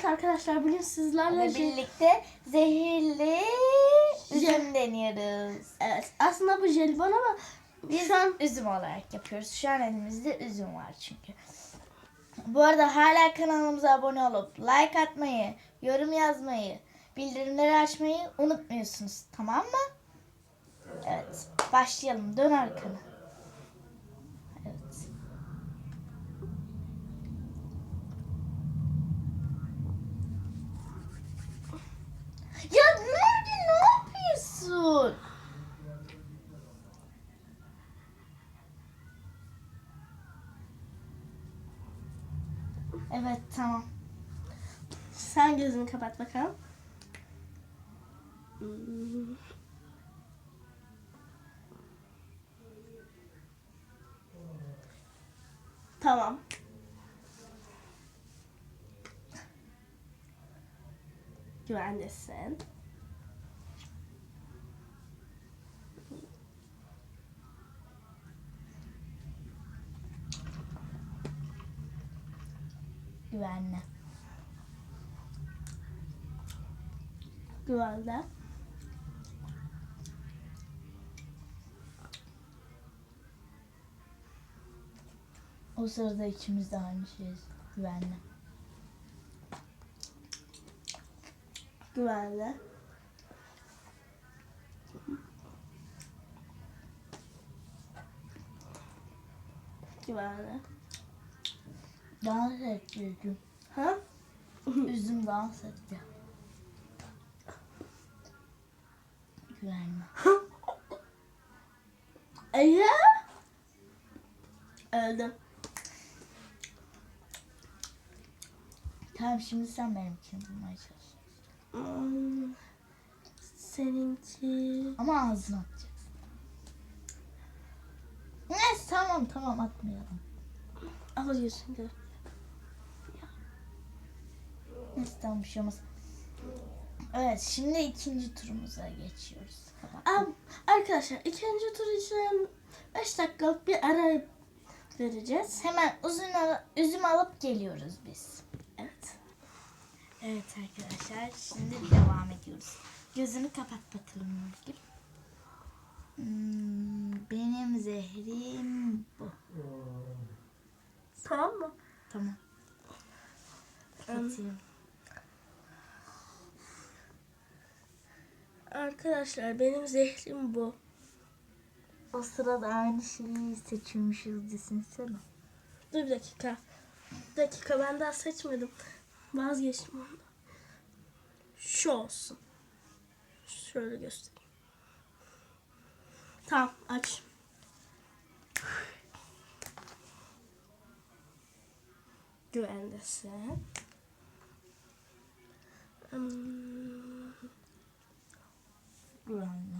Evet arkadaşlar bugün sizlerle Ve birlikte zehirli üzüm deniyoruz. Evet aslında bu jelibon ama Biz şu an üzüm olarak yapıyoruz. Şu an elimizde üzüm var çünkü. Bu arada hala kanalımıza abone olup like atmayı, yorum yazmayı, bildirimleri açmayı unutmuyorsunuz. Tamam mı? Evet. Başlayalım. Dön arkana. Evet. Ya nerede ne yapıyorsun? Evet tamam. sen gözünü kapat bakalım. Tamam. Güvendesin. Güvenli. Güvende. O sırada ikimiz de aynı şeyiz. Güvenli. Güvende. Güvende. Dans etti üzüm. Ha? Üzüm dans etti. Güvenli. Ece? Öldüm. Tamam şimdi sen benimkini bulmaya çalış. Hmm, Seninki... Ama ağzına atacaksın. Neyse tamam tamam atmayalım. Alıyorsun gör. Neyse bir şey olmaz. Evet şimdi ikinci turumuza geçiyoruz. Am, arkadaşlar ikinci tur için 5 dakikalık bir ara vereceğiz. Hemen uzun al- üzüm alıp geliyoruz biz. Evet. Evet arkadaşlar şimdi devam ediyoruz. Gözünü kapat bakalım Nurgül. Hmm, benim zehrim bu. Tamam mı? Tamam. Kapatıyorum. Arkadaşlar benim zehrim bu. O sırada aynı şeyi seçiyormuşuz düşünsene. Dur bir dakika. Bir dakika ben daha seçmedim. Vazgeçtim ondan. Şu olsun. Şöyle göstereyim. Tamam aç. Güvendesin. Hmm, Güvenli.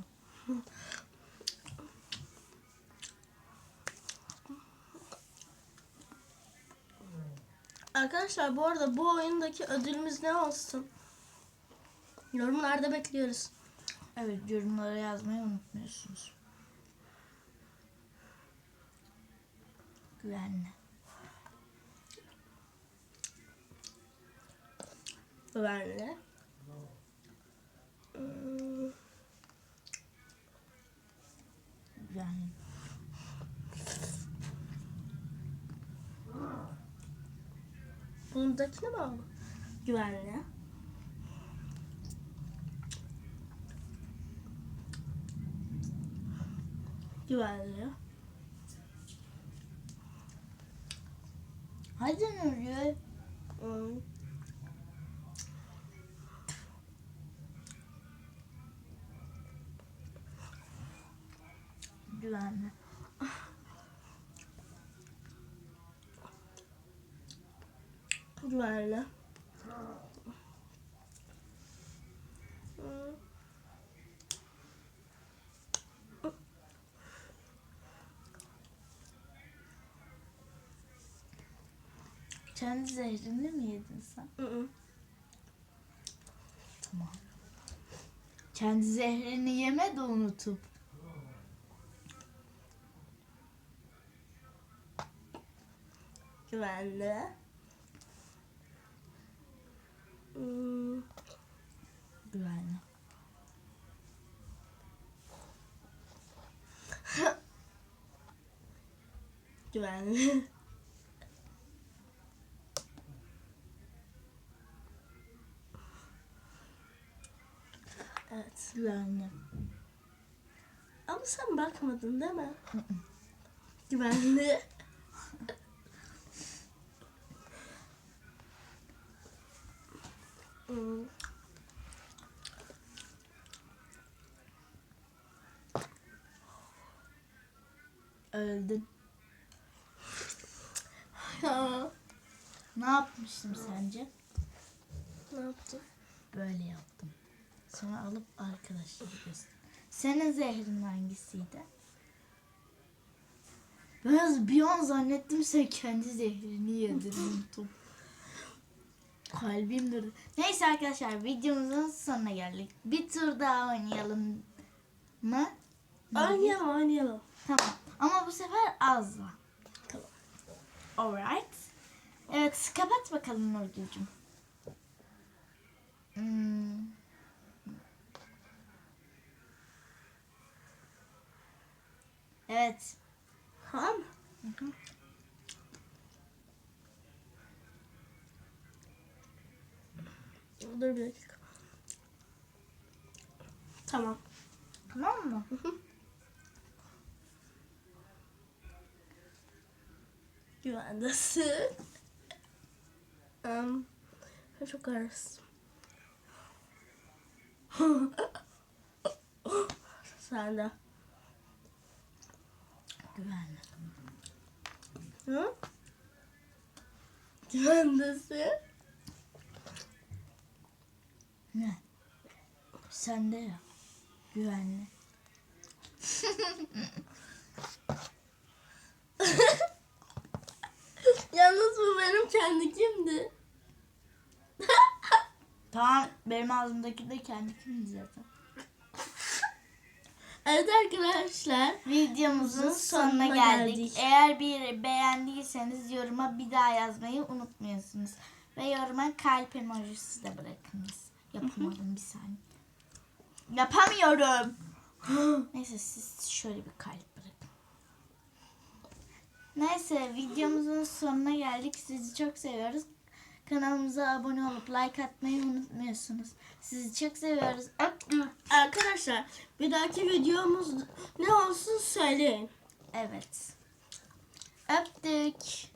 Arkadaşlar bu arada bu oyundaki ödülümüz ne olsun? Yorumlarda bekliyoruz. Evet yorumlara yazmayı unutmuyorsunuz. Güvenli. Güvenli. Hmm, Güvenli. Bundakine mi aldın? Güvenli. Güvenli. Hadi Nurgül. Hmm, Güvenli. Güvenli. Kendi zehrini mi yedin sen? hmm. Tamam. Kendi zehrini yeme de unutup. güvenli. Hmm. Güvenli. güvenli. evet, güvenli. Ama sen bakmadın değil mi? güvenli. Öldün. Ne yapmıştım sence? ne yaptın? Böyle yaptım. Sonra alıp arkadaşlara gösterdim. Senin zehrin hangisiydi? Ben bir an zannettim sen kendi zehrini yedirdin top. Kalbim durdu. Neyse arkadaşlar videomuzun sonuna geldik. Bir tur daha oynayalım mı? Oynayalım oynayalım. Tamam. Ama bu sefer azla. Tamam. Alright. Evet kapat bakalım Nurgül'cüm. Hmm. Evet. Tamam mı? Dur bir dakika. Tamam. Tamam mı? Güvendesin. um, çok arasın. Sen de. Güvenli. Hı? Güvendesin. Ne? Sende ya. Güvenli. Yalnız bu benim kendi kimdi? Tamam benim ağzımdaki de kendi kimdi zaten. Evet arkadaşlar. Videomuzun sonuna geldik. geldik. Eğer bir beğendiyseniz yoruma bir daha yazmayı unutmuyorsunuz. Ve yoruma kalp emojisi de bırakınız. Yapamadım bir saniye. Yapamıyorum. Neyse siz şöyle bir kalp. Neyse videomuzun sonuna geldik. Sizi çok seviyoruz. Kanalımıza abone olup like atmayı unutmuyorsunuz. Sizi çok seviyoruz. Arkadaşlar bir dahaki videomuz ne olsun söyleyin. Evet. Öptük.